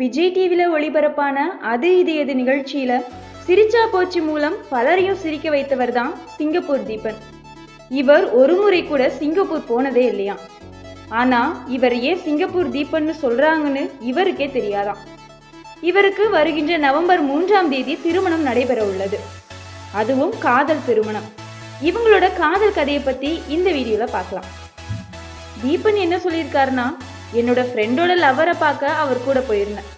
விஜய் டிவியில் ஒளிபரப்பான அது இது எது நிகழ்ச்சியில சிரிச்சா போச்சு மூலம் பலரையும் சிரிக்க வைத்தவர் தான் சிங்கப்பூர் தீபன். இவர் ஒரு முறை கூட சிங்கப்பூர் போனதே இல்லையா? ஆனா இவர் ஏன் சிங்கப்பூர் தீபன்னு சொல்றாங்கன்னு இவருக்கே தெரியாதாம் இவருக்கு வருகின்ற நவம்பர் மூன்றாம் தேதி திருமணம் நடைபெற உள்ளது. அதுவும் காதல் திருமணம். இவங்களோட காதல் கதையை பத்தி இந்த வீடியோல பார்க்கலாம். தீபன் என்ன சொல்லியிருக்காருன்னா என்னோட ஃப்ரெண்டோட லவரை பார்க்க அவர் கூட போயிருந்தேன்.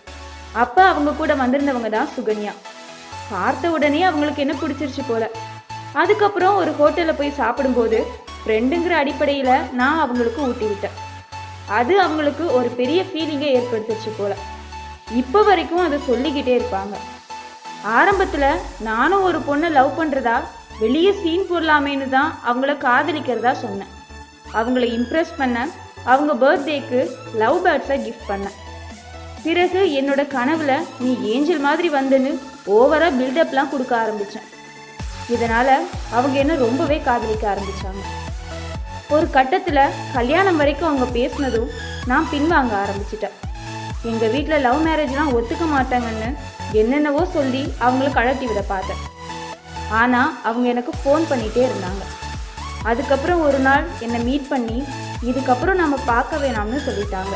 அப்போ அவங்க கூட வந்திருந்தவங்க தான் சுகன்யா. பார்த்த உடனே அவங்களுக்கு என்ன பிடிச்சிருச்சு போல. அதுக்கப்புறம் ஒரு ஹோட்டலில் போய் சாப்பிடும்போது ஃப்ரெண்டுங்கிற அடிப்படையில் நான் அவங்களுக்கு ஊட்டி விட்டேன் அது அவங்களுக்கு ஒரு பெரிய ஃபீலிங்கை ஏற்படுத்துச்சு போல. இப்போ வரைக்கும் அதை சொல்லிக்கிட்டே இருப்பாங்க. ஆரம்பத்தில் நானும் ஒரு பொண்ணை லவ் பண்ணுறதா வெளியே சீன் போடலாமேன்னு தான் அவங்கள காதலிக்கிறதா சொன்னேன். அவங்கள இம்ப்ரெஸ் பண்ண அவங்க பர்த்டேக்கு லவ் பேர்ட்ஸை கிஃப்ட் பண்ணேன். பிறகு என்னோட கனவுல நீ ஏஞ்சல் மாதிரி வந்துன்னு ஓவரா பில்டப்லாம் கொடுக்க ஆரம்பிச்சேன். இதனால அவங்க என்ன ரொம்பவே காதலிக்க ஆரம்பிச்சாங்க. ஒரு கட்டத்துல கல்யாணம் வரைக்கும் அவங்க பேசினதும் நான் பின்வாங்க ஆரம்பிச்சிட்டேன். எங்க வீட்டில் லவ் மேரேஜ்லாம் ஒத்துக்க மாட்டாங்கன்னு என்னென்னவோ சொல்லி அவங்கள கழட்டி விட பார்த்தேன். ஆனா அவங்க எனக்கு ஃபோன் பண்ணிட்டே இருந்தாங்க. அதுக்கப்புறம் ஒரு நாள் என்னை மீட் பண்ணி இதுக்கப்புறம் நம்ம பார்க்க வேணாம்னு சொல்லிட்டாங்க.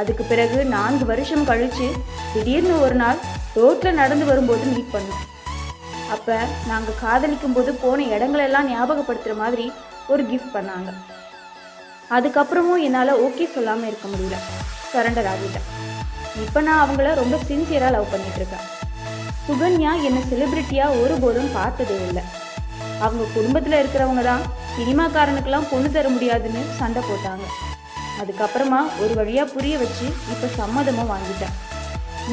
அதுக்கு பிறகு நான்கு வருஷம் கழித்து திடீர்னு ஒரு நாள் ரோட்டில் நடந்து வரும்போது மீட் பண்ணோம். அப்போ நாங்கள் காதலிக்கும் போது போன இடங்களெல்லாம் ஞாபகப்படுத்துகிற மாதிரி ஒரு கிஃப்ட் பண்ணாங்க. அதுக்கப்புறமும் என்னால் ஓகே சொல்லாமல் இருக்க முடியல. சரண்டர் ஆகிட்டேன். இப்போ நான் அவங்கள ரொம்ப சின்சியராக லவ் பண்ணிகிட்ருக்கேன் சுகன்யா என்னை செலிப்ரிட்டியாக ஒருபோதும் பார்த்ததே இல்லை. அவங்க குடும்பத்தில் இருக்கிறவங்க தான் சினிமாக்காரனுக்கெல்லாம் பொண்ணு தர முடியாதுன்னு சண்டை போட்டாங்க. அதுக்கப்புறமா ஒரு வழியாக புரிய வச்சு இப்போ சம்மதமும் வாங்கிட்டேன்.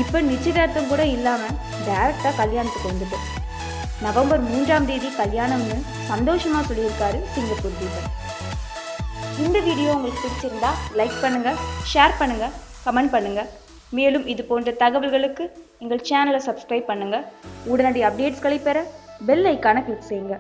இப்போ நிச்சயதார்த்தம் கூட இல்லாமல் டேரெக்டாக கல்யாணத்துக்கு வந்துட்டேன். நவம்பர் மூன்றாம் தேதி கல்யாணம்னு சந்தோஷமாக சொல்லியிருக்காரு சிங்கப்பூர் தீபன் இந்த வீடியோ உங்களுக்கு பிடிச்சிருந்தா லைக் பண்ணுங்கள் ஷேர் பண்ணுங்கள் கமெண்ட் பண்ணுங்கள் மேலும் இது போன்ற தகவல்களுக்கு எங்கள் சேனலை சப்ஸ்கிரைப் பண்ணுங்கள் உடனடி அப்டேட்ஸ்களை பெற பெல் ஐக்கானை கிளிக் செய்யுங்க.